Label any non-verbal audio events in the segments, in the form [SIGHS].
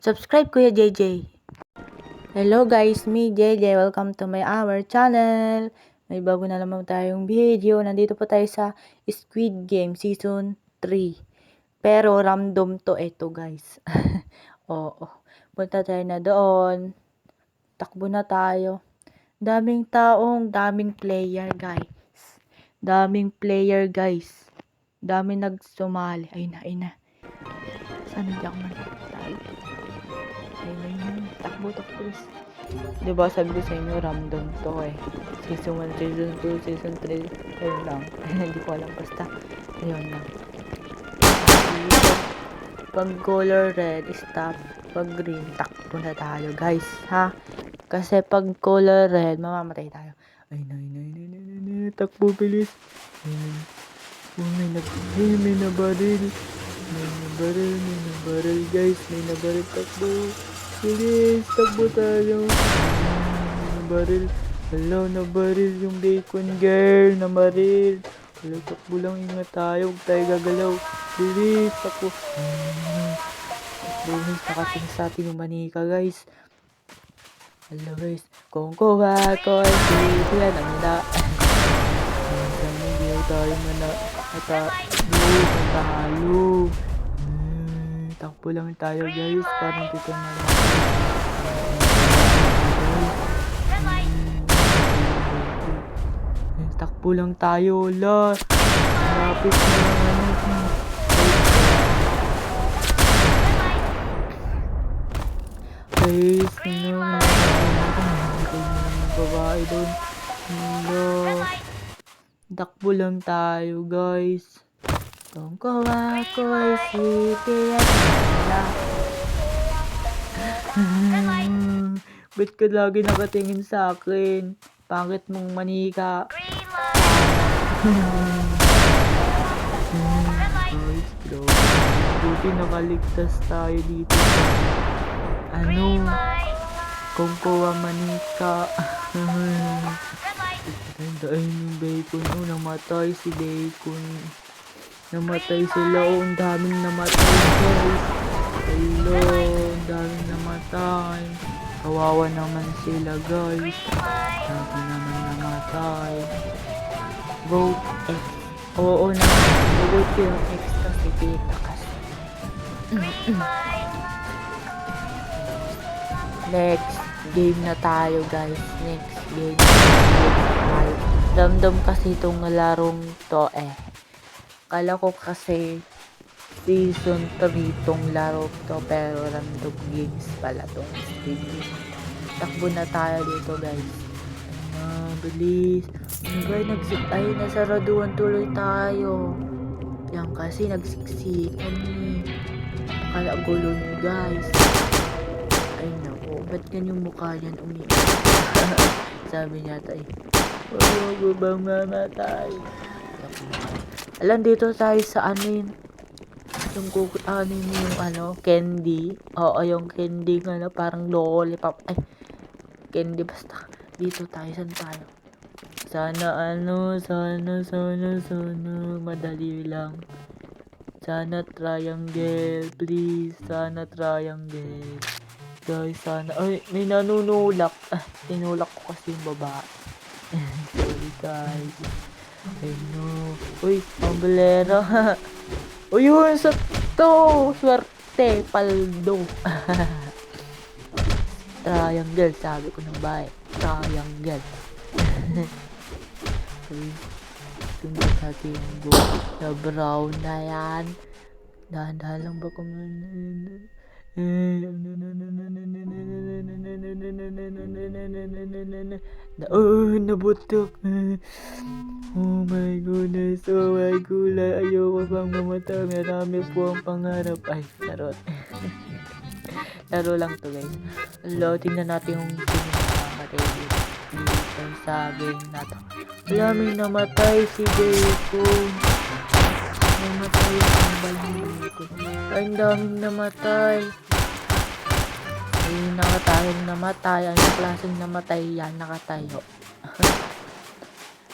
Subscribe Kuya JJ. Hello guys, me JJ. Welcome to my our channel. May bago na naman tayong video. Nandito po tayo sa Squid Game Season 3. Pero random to ito guys. [LAUGHS] Oo. Punta tayo na doon. Takbo na tayo. Daming taong, daming player guys. Daming player guys. Daming nagsumali. Ayun na, ayun na. Saan hindi ako manatalo? Takbo, takbo. guys. Diba sabi ko sa inyo, random to eh. Season 1, Season 2, Season 3. Ayun lang. [LAUGHS] hindi ko alam. Basta, ayun lang. Pag color red, stop. Pag green, takbo na tayo guys. Ha? Kasi pag color red, mamamatay tayo. Ayun, ayun, ayun, ayun, ayun, ayun. Takbo, bilis. Ayun. Oh, may nag... Ay, may nabaril. May nabaril, may nabaril, guys. May nabaril, takbo. Bilis, takbo tayo. May nabaril. Hello, nabaril yung bacon girl. Nabaril. Hello, takbo lang. Ingat tayo. Huwag tayo gagalaw. Bilis, takbo. Takbo, guys. Nakating sa atin yung manika, guys. Hello, guys. Kung kuha ko ay sila ng na. Hindi tayo mana ata guys, ang tahalo. Takbo lang tayo guys, parang dito na lang. Takbo lang tayo, la. Malapit na hmm. Guys, ano, babae doon. Hello. Takbo lang tayo, guys. Kung kawa ko ay sige at wala. Ba't ka lagi nakatingin sa akin? Pangit mong manika. guys, bro. Buti nakaligtas tayo dito. Ano? Kung kuha manika. [LAUGHS] Tandaan yung bacon. Oh, namatay si bacon. Namatay sila. Oh, ang daming namatay, guys. Hello, ang daming namatay. Kawawa naman sila, guys. Dami naman namatay. Vote X. Oo naman. Vote yung X kasi kita kasi. Next game na tayo, guys. Next game. tayo. Damdam kasi itong larong to eh. Kala ko kasi season 3 tong laro to pero random games pala tong Game. Takbo na tayo dito guys. Ah, bilis. Ano ba nagsik ay nasaraduan tuloy tayo. Yan kasi nagsiksikan ni. Kala gulo nyo guys. Ay nako, ba't ganyan mukha niyan umiiyak? [LAUGHS] Sabi niya tayo. Huwag mo bang mamatay? Alam dito tayo sa. Yung ano yun yung ano, candy. Oo, yung candy nga na parang lollipop. Ay, candy basta. Dito tayo, saan tayo? Sana ano, sana, sana, sana, madali lang. Sana triangle, please. Sana triangle. Guys, sana. Ay, may nanunulak. Ah, tinulak ko kasi yung babae. [LAUGHS] Sorry, guys. Ay, no. Uy, pambalero. [LAUGHS] Uy, yun sa to. Swerte, paldo. [LAUGHS] triangle, sabi ko ng bahay. Triangle. [LAUGHS] Uy, tumulak natin yung go. Na brown na yan. Dahan-dahan lang ba kung na oh, nabutok. Oh my goodness, oh my gula. Ayoko bang mamatay. Marami po ang pangarap. Ay, charot. [LAUGHS] Laro lang to guys. Hello, tingnan natin yung sino nakamatay dito. Dito sa game na to. May namatay si Bacon. Namatay yung balang Bacon. Ay, ang daming namatay. Ay, nakatayong namatay. Anong klaseng namatay yan? Nakatayo.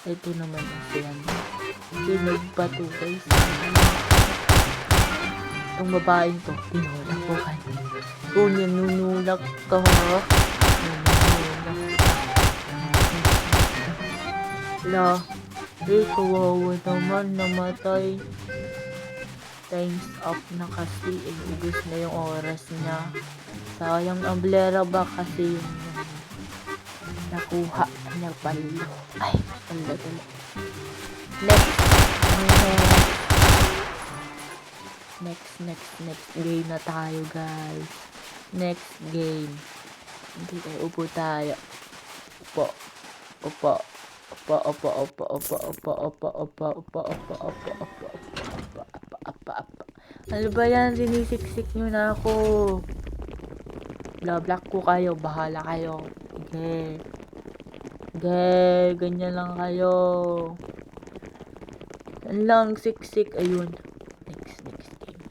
Ito naman yan. Sinog pa to guys. Itong babaeng to, tinulak ko kanina. ko, nanunulak ka. Nanunulak. La, eh, kawawa naman, namatay. Times up na kasi, eh, ubus na yung oras niya. Sayang ang blera ba kasi yung nakuha niya palo. Ay, pala pala. Next. Next, next, next game na tayo, guys. Next game. Hindi tayo, upo tayo. Upo. Upo. Upo, upo, upo, upo, upo, upo, upo, upo, upo, upo, upo, upo, upo, upo, upo. Ano ba yan? Sinisiksik nyo na ako. Blablock ko kayo. Bahala kayo. Sige. Sige. Ganyan lang kayo. Lang. Siksik. Ayun. Next, next game.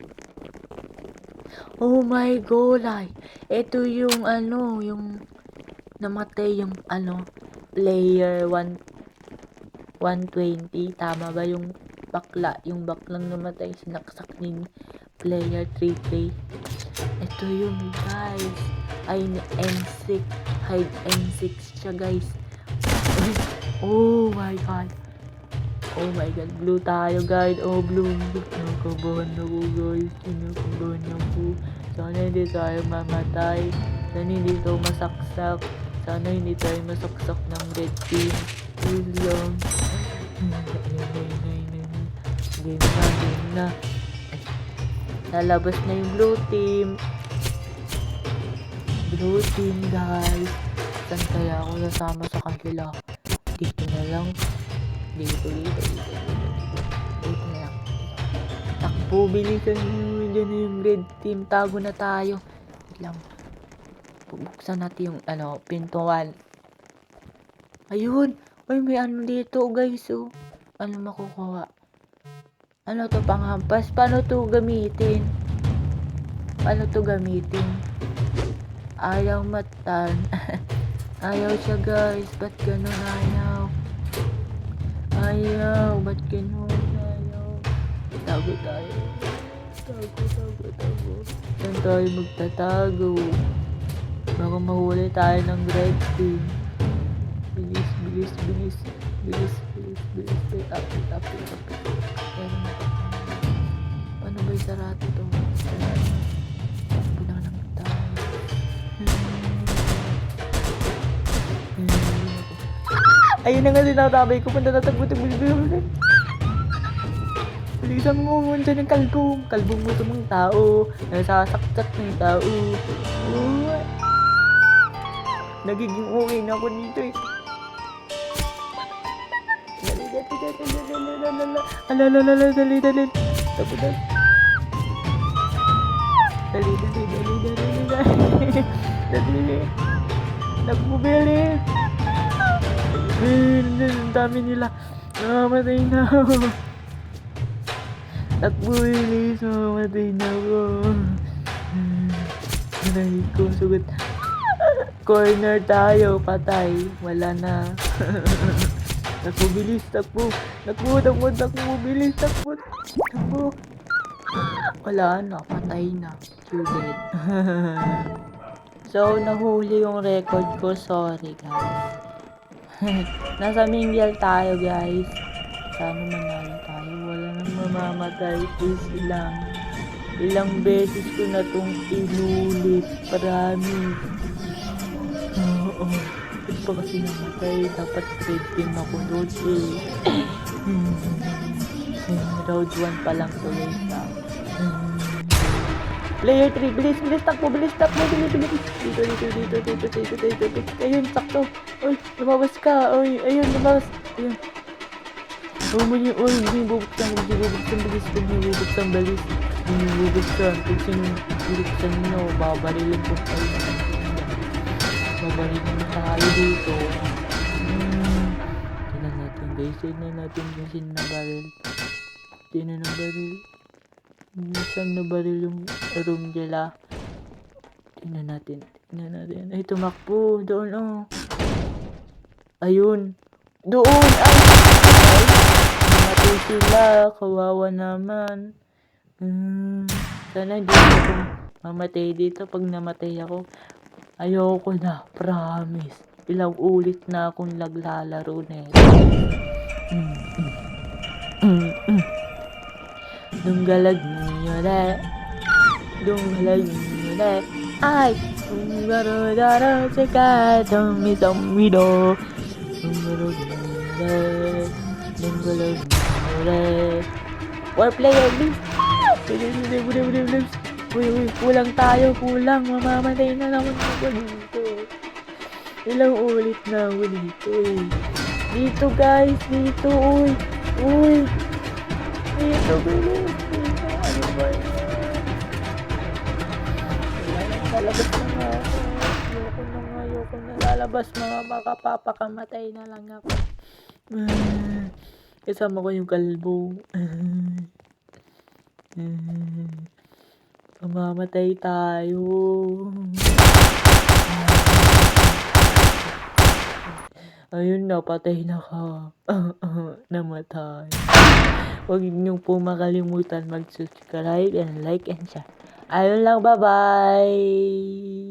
Oh my god. Ay. Ito yung ano. Yung namatay yung ano. Player 1 120. Tama ba yung bakla? Yung baklang namatay. Sinaksak ni player 3K. Ito yung guys. Ay, N6. Hide N6 siya guys. Oh my god. Oh my god. Blue tayo guys. Oh blue. Nakabahan ako guys. Kinakabahan ako. Sana hindi tayo mamatay. Sana hindi tayo masaksak. Sana hindi tayo masaksak ng red team. Yun lang. Game na, game na. Lalabas na yung blue team. Blue team, guys. Saan kaya ako sasama sa kanila? Dito na lang. Dito, dito, dito, dito. Na lang. Takbo, bilisan nyo. Diyan na yung red team. Tago na tayo. Wait lang. Bubuksan natin yung, ano, pintuan. Ayun. Ay, may ano dito, guys, oh. Ano makukuha? Ano to, panghampas? Paano to gamitin? Paano to gamitin? Ayaw matan. [LAUGHS] ayaw siya, guys. Ba't ganun ayaw? Ayaw. Ba't ganun ayaw? Tago tayo. Tago, tago, tago. Saan tayo magtatago? Baka mahuli tayo ng red team. Bilis, bilis, bilis. Bilis, bilis, bilis. Wait up, wait up, wait up. Ano ba yung sarado to? Sarado. Ayun na nga sinatabay ko. Punta na tagbo, tagbo, tagbo. Bilisan mo, andyan yung kalbong. Kalbong mo mga tao. Nasasaksak ng tao. Oh. Nagiging okay na ako dito eh. Dali, dali, dali, dali, dali, dali, Ala, ala, ala. Tapo, dali. Dali, dali, dali, dali, dali. Dali. Nagbubili. Ang dami nila. Namamatay na ako. Takbo, bilis. Namamatay na ako. Aray ko, sugat. Corner tayo, patay. Wala na. takbo, bilis, takbo. Takbo, takbo, takbo, bilis, takbo. Takbo. Wala na, patay na. Dead. [LAUGHS] so, nahuli yung record ko. Sorry, guys. [LAUGHS] Nasa mingle tayo, guys. Sana manalo tayo. Wala nang mamamatay. Please lang. Ilang beses ko na itong inulit. Promise. Oo. Ba't pa kasi namatay? Dapat red team ako doon eh. [CLEARS THROAT] Round 1 pa lang tuloy sa. Player 3, bilis, bilis, takbo, bilis, takbo, bilis, bilis. Dito, dito, dito, dito, dito, dito, dito. Ayun, sakto. Uy, lumabas ka. Uy, ayun, lumabas. Ayun. Huwag mo niyo, uy, hindi bubuksan, hindi bubuksan, bilis, hindi bubuksan, bilis. Hindi bubuksan. Kung sino bubuksan nyo, babarilin ko kayo. Babarilin tayo dito. Hmm. Tingnan natin, guys. Tingnan natin kung sino na baril. Tingnan na baril. Saan na baril yung room nila? Tingnan natin. Tingnan natin. Ay, tumakbo. Doon, oh. Ayun. Doon! Ay! Ay! Namatay sila. Kawawa naman. Hmm. Sana hindi ko itong mamatay dito. Pag namatay ako, ayoko na. Promise. Ilang ulit na akong naglalaro nito. Mm, mm. Mm, mm. Dunggalag niyo na. Dunggalag niyo na. Ay! Dunggaradara sa katami zombie do. Dunggalag niyo na. Dunggalag niyo na. Four player, please. Uy, uy, kulang tayo, kulang. Mamamatay na naman ako dito. Ilang ulit na ako dito eh. Dito guys, dito, uy. Uy. Ano ba na, lalabas na na nga, ayoko na lalabas mga makapapakamatay na lang ako. [SIGHS] Kasama ko yung kalbo. [SIGHS] Mamamatay tayo. Ayun na, patay na ka. [LAUGHS] Namatay. Huwag niyo po makalimutan mag-subscribe and like and share. Ayun lang, bye-bye!